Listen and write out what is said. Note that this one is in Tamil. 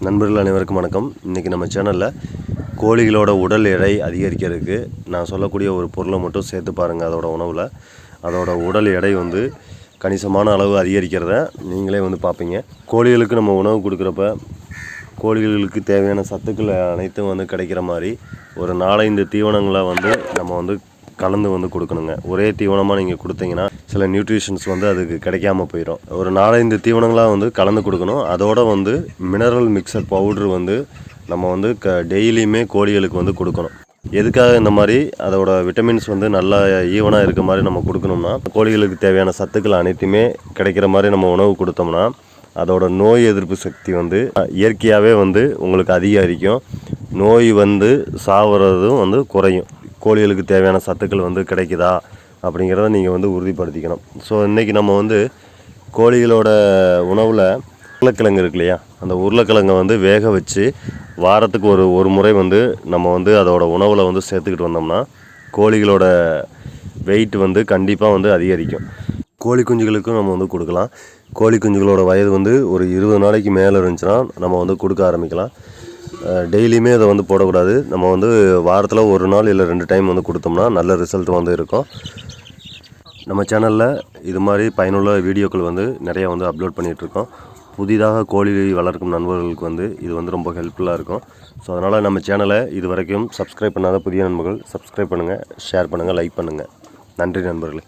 நண்பர்கள் அனைவருக்கும் வணக்கம். இன்றைக்கி நம்ம சேனலில் கோழிகளோட உடல் எடை அதிகரிக்கிறதுக்கு நான் சொல்லக்கூடிய ஒரு பொருளை மட்டும் சேர்த்து பாருங்கள் அதோட உணவில். அதோட உடல் எடை வந்து கணிசமான அளவு அதிகரிக்கிறத நீங்களே வந்து பார்ப்பீங்க கோழிகளுக்கு நம்ம உணவு கொடுக்குறப்ப கோழிகளுக்கு தேவையான சத்துக்கள் அனைத்தும் வந்து கிடைக்கிற மாதிரி ஒரு நாலஞ்சு தீவனங்களை வந்து நம்ம வந்து கலந்து வந்து கொடுக்கணுங்க. ஒரே தீவனமாக நீங்கள் கொடுத்தீங்கன்னா சில நியூட்ரிஷன்ஸ் வந்து அதுக்கு கிடைக்காம போயிடும் ஒரு நாலஞ்சு தீவனங்களாக வந்து கலந்து கொடுக்கணும். அதோட வந்து மினரல் மிக்சர் பவுட்ரு வந்து நம்ம வந்து க டெய்லியுமே கோழிகளுக்கு வந்து கொடுக்கணும். எதுக்காக இந்த மாதிரி அதோட விட்டமின்ஸ் வந்து நல்லா ஈவனாக இருக்க மாதிரி நம்ம கொடுக்கணும்னா கோழிகளுக்கு தேவையான சத்துக்கள் அனைத்துமே கிடைக்கிற மாதிரி நம்ம உணவு கொடுத்தோம்னா அதோட நோய் எதிர்ப்பு சக்தி வந்து இயற்கையாகவே வந்து உங்களுக்கு அதிகரிக்கும். நோய் வந்து சாவறதும் வந்து குறையும். கோழிகளுக்கு தேவையான சத்துக்கள் வந்து கிடைக்குதா அப்படிங்கிறத நீங்கள் வந்து உறுதிப்படுத்திக்கணும். ஸோ இன்றைக்கி நம்ம வந்து கோழிகளோட உணவில் உருளைக்கிழங்கு இருக்கு இல்லையா? அந்த உருளைக்கிழங்கை வந்து வேக வச்சு வாரத்துக்கு ஒரு ஒரு முறை வந்து நம்ம வந்து அதோட உணவில் வந்து சேர்த்துக்கிட்டு வந்தோம்னா கோழிகளோட வெயிட் வந்து கண்டிப்பாக வந்து அதிகரிக்கும். கோழி குஞ்சுகளுக்கும் நம்ம வந்து கொடுக்கலாம். கோழி குஞ்சுகளோட வயது வந்து ஒரு இருபது நாளைக்கு மேலே இருந்துச்சுன்னா நம்ம வந்து கொடுக்க ஆரம்பிக்கலாம். டெய்லியுமே அதை வந்து போடக்கூடாது. நம்ம வந்து வாரத்தில் ஒரு நாள் இல்லை ரெண்டு டைம் வந்து கொடுத்தோம்னா நல்ல ரிசல்ட் வந்து இருக்கும். நம்ம சேனலில் இது மாதிரி பயனுள்ள வீடியோக்கள் வந்து நிறைய வந்து அப்லோட் பண்ணிகிட்ருக்கோம் புதிதாக கோழி வளர்க்கும் நண்பர்களுக்கு வந்து இது வந்து ரொம்ப ஹெல்ப்ஃபுல்லாக இருக்கும். ஸோ அதனால் நம்ம சேனலை இது வரைக்கும் சப்ஸ்கிரைப் பண்ணாத புதிய நண்பர்கள் சப்ஸ்கிரைப் பண்ணுங்கள் ஷேர் பண்ணுங்கள் லைக் பண்ணுங்கள் நன்றி நண்பர்களே.